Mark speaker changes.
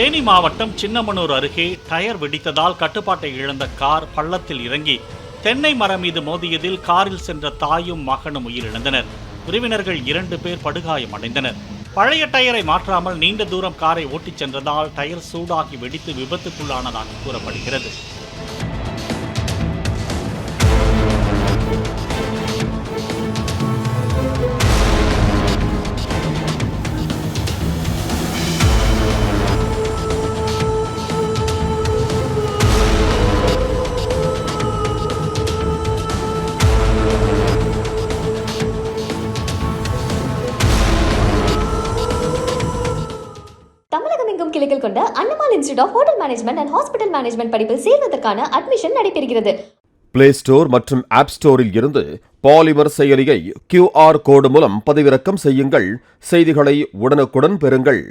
Speaker 1: தேனி மாவட்டம் சின்னமனூர் அருகே டயர் வெடித்ததால் கட்டுப்பாட்டை இழந்த கார் பள்ளத்தில் இறங்கி தென்னை மரம் மீது மோதியதில் காரில் சென்ற தாயும் மகனும் உயிரிழந்தனர். உறவினர்கள் இரண்டு பேர் படுகாயம் அடைந்தனர். பழைய டயரை மாற்றாமல் நீண்ட தூரம் காரை ஓட்டிச் சென்றதால் டயர் சூடாகி வெடித்து விபத்துக்குள்ளானதாக கூறப்படுகிறது.
Speaker 2: உலகமெங்கும் கிளைகள் கொண்ட Annamal institute of hotel management and hospital management படிப்பில் சேர்வதற்கான அட்மிஷன் நடைபெறுகிறது.
Speaker 3: பிளே ஸ்டோர் மற்றும் ஆப் ஸ்டோரில் இருந்து பாலிமர் செயலியை கியூஆர் கோடு மூலம் பதிவிறக்கம் செய்யுங்கள். செய்திகளை உடனுக்குடன் பெறுங்கள்.